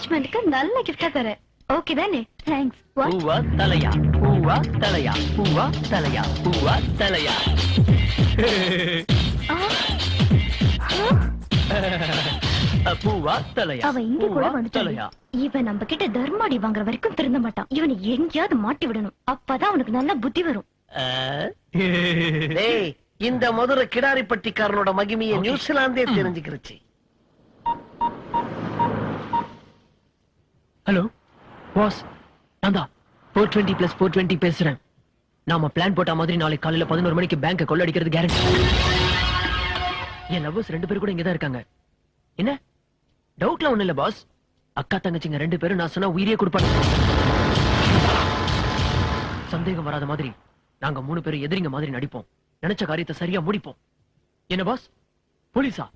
என்கேஜ்மெண்ட்க்கு நல்ல கிஃப்டா தரேன். ஓகே தானே? தேங்க்ஸ் பூவா தலையா? பூவா தலையா? பூவா தலையா? பூவா தலையா? பூவா தலையா? அவன் இங்க கூட வந்துட்டான். இவன் நம்ம கிட்ட தர்மாடி வாங்குற வரைக்கும் திருந்த மாட்டான். இவனை எங்கேயாவது மாட்டி விடணும். அப்பதான் அவனுக்கு நல்ல புத்தி வரும். இந்த மதுரை கிடாரிப்பட்டிக்காரனோட மகிமையை நியூசிலாந்தே தெரிஞ்சுக்கிருச்சு. ஹலோ பாஸ் நான் தான் four twenty plus four twenty பேசுறேன். நாம பிளான் போட்ட மாதிரி நாளைக்கு காலையில பதினோரு மணிக்கு பேங்க கொள்ளடிக்கிறது கேரண்டி என் லவ்வர்ஸ் ரெண்டு பேரும் கூட இங்கதான் இருக்காங்க. என்ன? டவுட்ல ஒண்ணு இல்ல பாஸ் அக்கா தங்கச்சிங்க ரெண்டு பேரும் நான் சொன்னா உயிரியே கொடுப்பாங்க. சந்தேகம் வராத மாதிரி நாங்க மூணு பேரும் எதிரிங்க மாதிரி நடிப்போம். நினைச்ச காரியத்தை சரியா முடிப்போம். என்ன பாஸ் போலீஸா?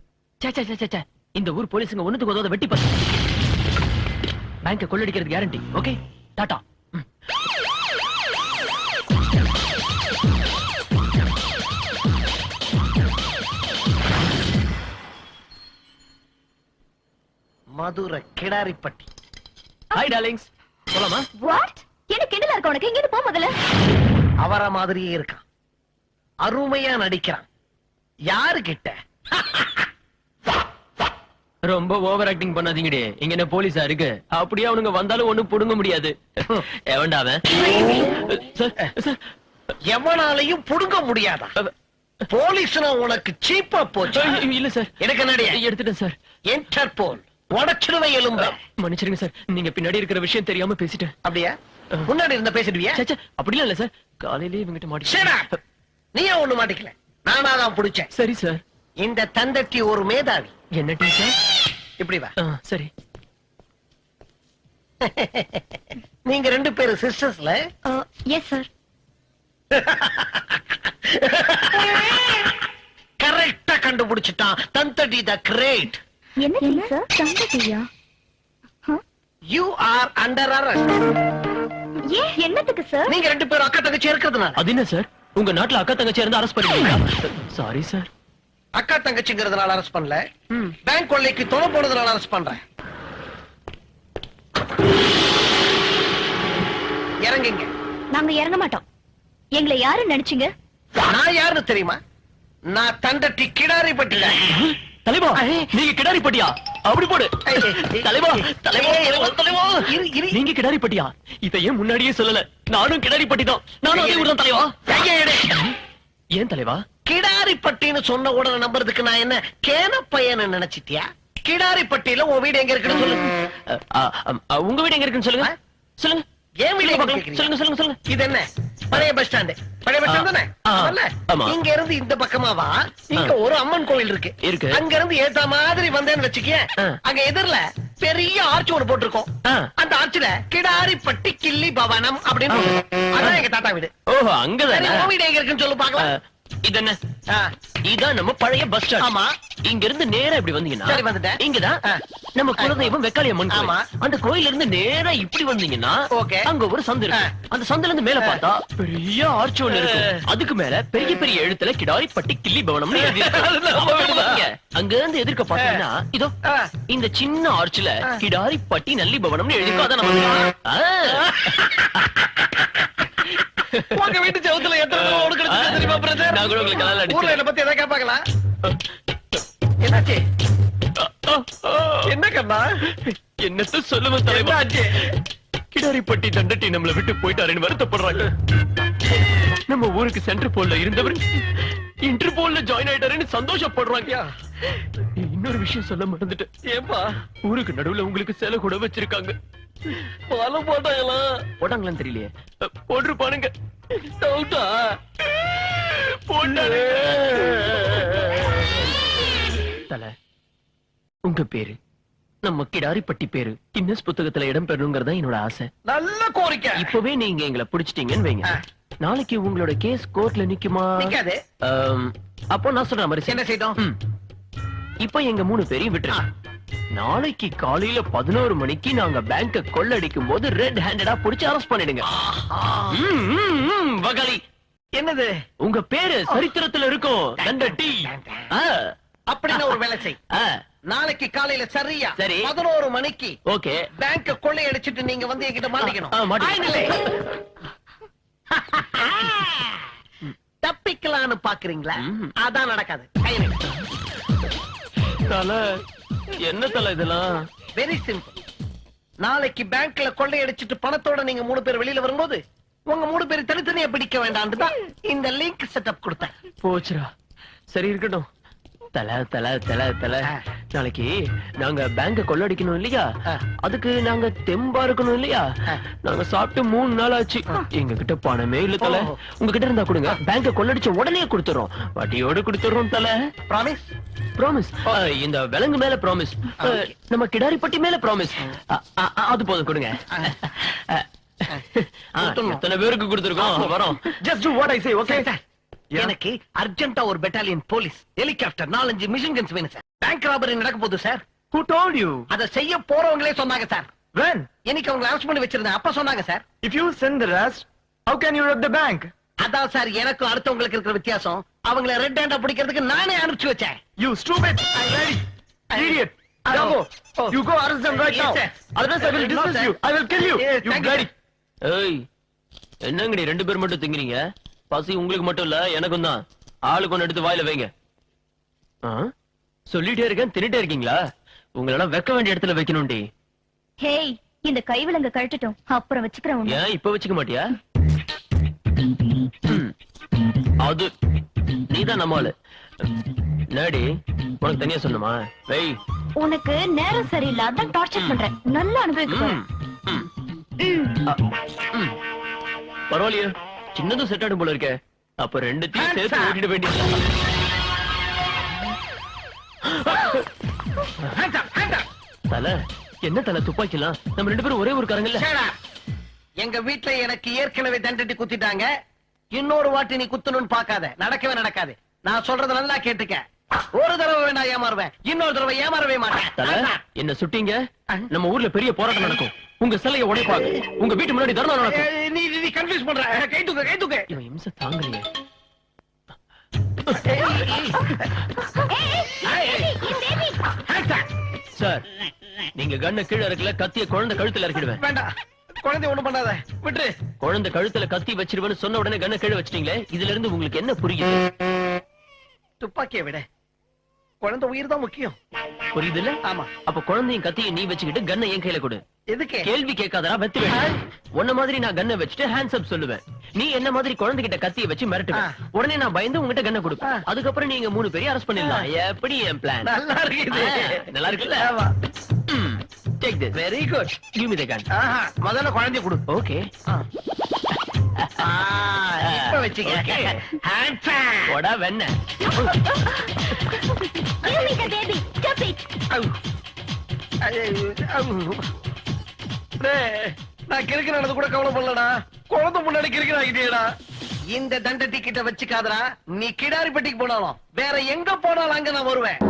சே சே சே, சே சே இந்த ஊர் போலீஸுங்க ஒண்ணுத்துக்கு உதவ வெட்டி பார்த்து பேங்க கொள்ளடிக்கிறது guarantee okay tata. Madurai Kidaripatti. Hi darlings போலாமா வாட் என்ன கிண்டலா இருக்க உனக்கு? எங்க போ முதல்ல? அவர மாதிரியே இருக்கான். அருமையா நடிக்கிறான். யாரு கிட்ட ரொம்ப ஓவர் ஆக்டிங் பண்ணாதீங்கடே. இங்க என்ன போலீஸா இருக்கு? அப்படியே அவனுங்க வந்தாலும் ஒண்ணும் புடுங்க முடியாது. எவன்டா அவன். எவனாலையும் புடுங்க முடியாதா? போலீஸ்னா உனக்கு சீப்பா போச்சு? இல்ல சார் எனக்கு என்னடியா எடுத்துட்டேன் சார் இன்டர்போல் உடச்சிடுவை எலும்ப. மன்னிச்சிருங்க சார் நீங்க பின்னாடி இருக்கிற விஷயம் தெரியாம பேசிட்டேன். அப்படியா? முன்னாடி இருந்த பேசிடுவியா? அப்படிலாம் இல்ல சார் காலையிலேயே இவங்கிட்ட மாட்டி. நீயே ஒண்ணு மாட்டிக்கல? நானா தான் பிடிச்சேன். சரி சார் இந்த தந்தட்டி ஒரு மேதாவி. என்ன டீச்சர்? இப்படி வா. சரி. நீங்க ரெண்டு பேரும் சிஸ்டர்ஸ்ல? எஸ் சார் கரெக்டா கண்டுபிடிச்சிட்டான். தந்தடி த கிரேட் என்ன சார் தங்கட்டியா யூ ஆர் அண்டர் அரெஸ்ட் ஏன் என்னத்துக்கு சார் நீங்க ரெண்டு பேரும் அக்கா தங்கச்சி இருக்கிறதுனால. அது என்ன சார் உங்க நாட்டுல அக்கா தங்கச்சி இருந்து அரெஸ்ட் பண்ணிருக்கீங்களா சாரி சார் அக்கா தங்கச்சிங்கிறதுனால அரெஸ்ட் பண்ணல. பேங்க் கொள்ளைக்கு துணை போனதுனால அரெஸ்ட் பண்றேன். இறங்குங்க. நாங்க இறங்க மாட்டோம். எங்களை யாரு நினைச்சீங்க? நான் யாருன்னு தெரியுமா? நான் தண்டட்டி கிடாரி பட்டில தலைவா நீங்க கிடாரி பட்டியா அப்படி போடு. தலைவா தலைவா தலைவா. நீங்க கிடாரி பட்டியா இத ஏன் முன்னாடியே சொல்லல? நானும் கிடாரி பட்டி தான். நானும் அதே ஊர் தான் தலைவா. ஏன் தலைவா? கிடாரி பட்டின்னு சொன்ன உடனே நம்புறதுக்கு நான் என்ன கேன பையன்னு நினைச்சிட்டியா? கிடாரி பட்டியில உன் வீடு எங்க இருக்குன்னு சொல்லு அ, அ, அ, உங்க வீடு எங்க இருக்குன்னு சொல்லுங்க. சொல்லுங்க. ஏன் வீடு? சொல்லுங்க சொல்லுங்க சொல்லுங்க இது என்ன? பழைய பஸ் ஸ்டாண்டு பழைய பஸ் ஸ்டாண்ட் தானே. இங்க இருந்து இந்த பக்கமா வா. இங்க. ஒரு அம்மன் கோவில் இருக்கு. இருக்கு. அங்க இருந்து ஏத்த மாதிரி வந்தேன்னு வச்சுக்க ஆ. அங்க எதிர்ல பெரிய ஆர்ச் ஒன்று போட்டிருக்கோம். அந்த ஆர்ச்ல கிடாரிப்பட்டி கிள்ளி பவனம் அப்படின்னு. அதான் எங்க தாத்தா வீடு. ஓஹோ அங்கதானே? வீடு எங்க இருக்குன்னு சொல்லு பாக்கலாம் இது என்ன. இதான் நம்ம பழைய பஸ் ஸ்டாண்ட் ஆமா. இங்க இருந்து நேரா இப்படி வந்தீங்கன்னா சரி, வந்துட்டேன். இங்கதான். நம்ம குலதெய்வம் வெக்காளி அம்மன் கோயில். ஆமா. அந்த கோயில்ல இருந்து நேரா இப்படி வந்தீங்கன்னா ஓகே. அங்க ஒரு சந்து இருக்கு. அந்த சந்துல இருந்து மேல பார்த்தா பெரிய ஆர்ச் ஒண்ணு இருக்கும் அதுக்கு மேல பெரிய பெரிய எழுத்துல கிடாரி பட்டி கிள்ளி பவனம்னு எழுதி அங்க இருந்து எதிர்க்க பாத்தீங்கன்னா இதோ. இந்த சின்ன ஆர்ச்ல ஆ. கிடாரி பட்டி நல்லி பவனம்னு அதான் நம்ம. உங்க வீட்டு செவத்துல எத்தனை ஓடு கிடைச்சது தெரியுமா பிரதர் நான் கூட உங்களுக்கு கலால் அடிச்சேன். ஊர்ல என்ன பத்தி எதாவது கேட்பாங்களா என்னாச்சு? என்ன கண்ணா? என்னத்த சொல்லுவேன் தலைவா? கிடாரிப்பட்டி தண்டட்டி நம்மள விட்டு போயிட்டாருன்னு வருத்தப்படுறாங்க. நம்ம ஊருக்கு சென்டர் போல்ல இருந்தவர் இன்டர்போல்ல ஜாயின் ஆயிட்டாருன்னு சந்தோஷப்படுறாங்க. இன்னொரு விஷயம் சொல்ல மறந்துட்டேன். ஏன்பா? ஊருக்கு நடுவுல உங்களுக்கு சேலை கூட வச்சிருக்காங்க. பாலம் போட்டாங்களா போட்டாங்களான்னு தெரியலையே. போட்டிருப்பானுங்க டவுட்டா தல உங்க பேரு நம்ம கிடாரிப்பட்டி பேரு கின்னஸ் புத்தகத்துல இடம் பெறணுங்கிறதா என்னோட ஆசை. நல்ல கோரிக்கை. இப்பவே நீங்க எங்களை பிடிச்சிட்டீங்கன்னு வைங்க. நாளைக்கு உங்களோட கேஸ் கோர்ட்ல நிக்குமா? அப்போ நான் சொல்ற மாதிரி என்ன செய்யட்டும் ம். இப்போ எங்க மூணு பேரையும் விட்டுருங்க. நாளைக்கு காலையில பதினோரு மணிக்கு நாங்க பேங்க கொள்ளடிக்கும் போது ரெட் ஹேண்டடா புடிச்சு அரெஸ்ட் பண்ணிடுங்க வகாலி என்னது? உங்க பேரு சரித்திரத்துல இருக்கும். ஆ, அப்படின்னு ஒரு வேலை செய். நாளைக்கு காலையில சரியா சரி. பதினோரு மணிக்கு ஓகே. பேங்க கொள்ளையடிச்சிட்டு நீங்க வந்து என்கிட்ட மாட்டிக்கணும். தப்பிக்கலாம்னு பாக்குறீங்களா. அதான் நடக்காது. தல. என்ன தல இதெல்லாம்? வெரி சிம்பிள் நாளைக்கு பேங்க்ல கொள்ளையடிச்சிட்டு பணத்தோட நீங்க மூணு பேர் வெளியில வரும்போது உங்க மூணு பேர் தனித்தனியா பிடிக்க வேண்டாம்னு தான் இந்த லிங்க் செட்டப் கொடுத்தேன். போச்சுடா. சரி இருக்கட்டும். தல தல தல தல. நாளைக்கு நாங்க பேங்க கொள்ளடிக்கணும் இல்லையா. அதுக்கு நாங்க தெம்பா இருக்கணும் இல்லையா. நாங்க சாப்பிட்டு மூணு நாள் ஆச்சு. எங்க கிட்ட பணமே இல்ல தல. உங்ககிட்ட இருந்தா கொடுங்க. பேங்க கொள்ளடிச்ச உடனே கொடுத்துறோம். வட்டியோட கொடுத்துறோம் தல. ப்ராமிஸ் ப்ராமிஸ் இந்த விலங்கு மேல ப்ராமிஸ். நம்ம கிடாரிப்பட்டி மேல ப்ராமிஸ் அது போதும் கொடுங்க. எத்தனை பேருக்கு கொடுத்துருக்கோம்? வரோம். Just what I say okay sir. எனக்கு அர்ஜென்ட்டா ஒரு பெட்டாலியன் போலீஸ் ஹெலிகாப்டர் நாலஞ்சு மிஷின் கன்ஸ் வேணும் சார் பேங்க் ராபரி நடக்க போகுது சார் Who told you? அத செய்ய போறவங்களே சொன்னாங்க சார் When? இன்னைக்கு அவங்க அரெஸ்ட் பண்ணி வச்சிருந்தேன் அப்ப சொன்னாங்க sir If you send the rest, how can you rob the bank? அதான் சார் எனக்கும் அடுத்தவங்களுக்கு இருக்கிற வித்தியாசம் அவங்கள ரெட் ஹேண்டா பிடிக்கிறதுக்கு நானே அனுப்பிச்சு வச்சேன் You stupid! Ready! Idiot! Oh. Jumbo! Oh. You go arrest them right Yes, now. sir. Otherwise, I will dismiss you. I will kill you. Yes, You thank you, bloody! ஏய் என்னங்கடி ரெண்டு பேர் மட்டும் திங்கிறீங்க பசி உங்களுக்கு மட்டும் இல்ல எனக்கும் தான் ஆளுக்கு ஒண்ணு எடுத்து வாயில வைங்க? சொல்லிட்டே இருக்கேன் தின்னுட்டே இருக்கீங்களா உங்களெல்லாம் வைக்க வேண்டிய இடத்துல வைக்கணும்டி ஹேய் இந்த கைவிலங்க கழட்டட்டும் அப்புறம் வச்சுக்கிறேன். ஏன் இப்ப வச்சுக்க மாட்டியா. அது நீதான் நம்ம ஆளு நேடி உனக்கு தனியா சொன்னமா வெய் உனக்கு நேரம் சரியில்லை அதான் டார்ச்சர் பண்றேன் நல்லா அனுபவிக்க போறேன். ம், ம். ம். அ, ம். பரவாயில்லையே சின்னதும் செட் ஆடும் போல இருக்கே. அப்ப ரெண்டுத்தையும் சேர்த்து. ஓட்டிட up. தல என்ன தல துப்பாக்கிலாம்? நம்ம ரெண்டு பேரும் ஒரே ஒரு காரங்கல்ல. எங்க வீட்ல எனக்கு ஏற்கனவே தண்டட்டி குத்திட்டாங்க. இன்னொரு வாட்டி நீ குத்தணும்னு பார்க்காத. நடக்கவே நடக்காது. நான் சொல்றத நல்லா கேட்டுக்க ஒரு தடவை வேணா ஏமாறுவேன். இன்னொரு தடவை ஏமாறவே மாட்டேன். என்ன சுட்டீங்க? நம்ம ஊர்ல பெரிய போராட்டம் நடக்கும். உங்க சிலையை உடைப்பாங்க. உங்க வீட்டு முன்னாடி தர்ணா நடக்கும். பண்ற கை தூக்கு கை தூக்கு இவன் இம்ச தாங்கலையே Hands up. சார் நீங்க கண்ண கீழே இருக்கல கத்திய குழந்தை கழுத்துல இறக்கிடுவேன் வேண்டாம் குழந்தை ஒண்ணும் பண்ணாத விட்டுரு குழந்தை கழுத்துல கத்தி வச்சிருவேன்னு சொன்ன உடனே கண்ண கீழே வச்சிட்டீங்களே இதுல இருந்து உங்களுக்கு என்ன புரியுது துப்பாக்கியை விட குழந்தை உயிர் தான் முக்கியம் புரியுது இல்ல ஆமா அப்ப குழந்தையும் கத்தியை நீ வச்சுக்கிட்டு கண்ணை என் கையில கொடு எதுக்கு? கேள்வி கேட்காதடா வெத்து வேணும். உன்ன மாதிரி நான் கண்ணை வச்சுட்டு ஹேண்ட்ஸ் அப் சொல்லுவேன். நீ என்ன மாதிரி குழந்தைகிட்ட கத்தியை வச்சு மிரட்டுவேன். உடனே நான் பயந்து உங்ககிட்ட கண்ணை கொடுப்பேன். அதுக்கப்புறம் நீங்க மூணு பேரையும் அரெஸ்ட் பண்ணிடலாம். எப்படி என் பிளான் நல்லா இருக்குது. நல்லா இருக்குல்ல? Take this very good give me the gun ஆஹா. முதல்ல குழந்தை கொடு. ஓகே ஆ, இப்ப வச்சுக்க. Hands up. போடா வெண்ண Give me the baby. Stop it. நான் கிறுக்கினது கூட கவலைப்படலடா. குழந்தை முன்னாடி கிறுக்கினாகிட்டேடா இந்த தண்டட்டி கிட்ட வச்சுக்காதடா. நீ கிடாரிப்பட்டிக்கு போனாலும் வேற எங்க போனாலும் அங்க நான் வருவேன்.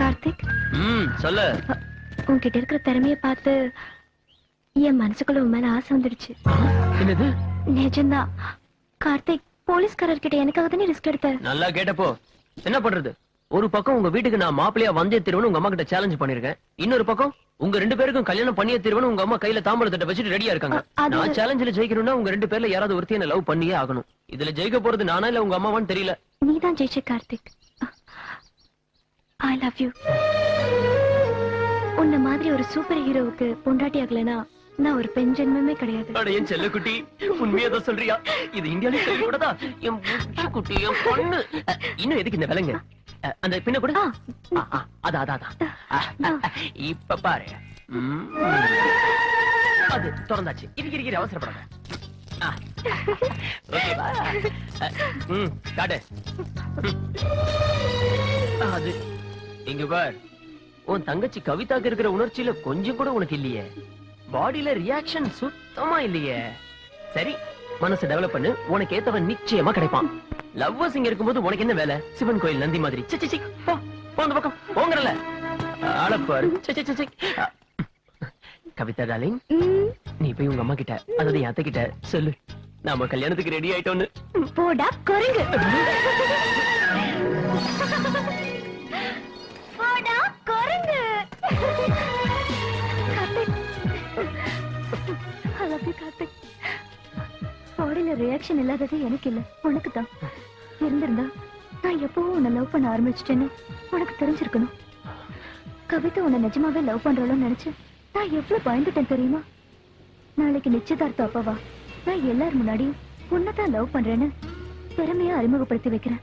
கார்த்திக்? ம் சொல்லு. உன்கிட்ட இருக்கிற திறமைய பார்த்து என் மனசுக்குள்ள உன் மேல ஆசை வந்துடுச்சு. என்னது? நிஜம்தான். கார்த்திக் போலீஸ்காரர்கிட்ட எனக்காக தானே ரிஸ்க் எடுத்த? நல்லா கேட்டப்போ. என்ன பண்றது? ஒரு பக்கம் உங்க வீட்டுக்கு நான் மாப்பிளையா வந்தே தீர்வுன்னு உங்க அம்மா கிட்ட சேலஞ்ச் பண்ணிருக்கேன் இன்னொரு பக்கம் உங்க ரெண்டு பேருக்கும் கல்யாணம் பண்ணியே தீர்வுன்னு உங்க அம்மா கையில தாம்பழத்திட்ட வச்சுட்டு ரெடியா இருக்காங்க. நான் சேலஞ்சில ஜெயிக்கணும்னா உங்க ரெண்டு பேர்ல யாராவது ஒருத்தி என்ன லவ் பண்ணியே ஆகணும். இதுல ஜெயிக்க போறது நானா இல்ல உங்க அம்மாவான்னு தெரியல. நீதான் ஜெயிச்ச கார்த்திக். ஐ லவ் யூ உன்ன மாதிரி ஒரு சூப்பர் ஹீரோவுக்கு பொண்டாட்டி ஆகலைன்னா நான் ஒரு பெண் ஜென்மமே கிடையாது. அட என் செல்ல குட்டி உண்மையா தான் சொல்றியா? இது இந்தியாலே சொல்லக்கூடாதா என் புச்சு குட்டி என் பொண்ணு இன்னும் எதுக்கு இந்த விலங்கு? அந்த பின்ன கூட? ஆ. ஆ, ஆ, அதான் அதான் அதான். அ, அ, அ, இப்ப பாரு. அது திறந்தாச்சு. இருக்கு இருக்கிற அவசரப்படாத. அது இங்க பார். உன் தங்கச்சி கவிதாக்கு இருக்கிற உணர்ச்சியில கொஞ்சம் கூட உனக்கு இல்லையே. பாடியில ரியாக்ஷன் சுத்தமா இல்லையே. சரி மனசை டெவலப் பண்ணு. உனக்கு ஏத்தவன் நிச்சயமா கிடைப்பான். லவ்வர்ஸ் இங்க இருக்கும்போது உனக்கு என்ன வேலை? சிவன் கோயில் நந்தி மாதிரி. சி, சி, சி, போ அந்த பக்கம். போங்கறல ஆளப்பாரு சி, சி, சி, சி. அ, கவிதா டாலிங் நீ போய் உங்க அம்மா கிட்ட அதாவது என் அத்தை கிட்ட சொல்லு. நாம கல்யாணத்துக்கு ரெடி ஆயிட்டோன்னு போடா குரங்கு. ரியாக்ஷன் இல்லாதது எனக்கு இல்ல உனக்கு தான் இருந்திருந்தா நான் எப்பவும் உன்னை லவ் பண்ண ஆரம்பிச்சிட்டேன்னு உனக்கு தெரிஞ்சிருக்கணும். கவிதா உன்னை நிஜமாவே லவ் பண்றாளோன்னு நினைச்சு நான் எவ்வளவு பயந்துட்டேன் தெரியுமா? நாளைக்கு நிச்சயதார்த்தம் அப்பாவா. நான் எல்லார் முன்னாடியும் உன்னதான் லவ் பண்றேன்னு திறமையா அறிமுகப்படுத்தி வைக்கிறேன்.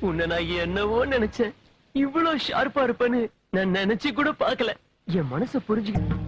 உன்னை நான் என்னவோ நினைச்சேன். இவ்வளவு ஷார்ப்பா இருப்பேன்னு நான் நினைச்சு கூட பாக்கல என் மனசை புரிஞ்சுக்கணும்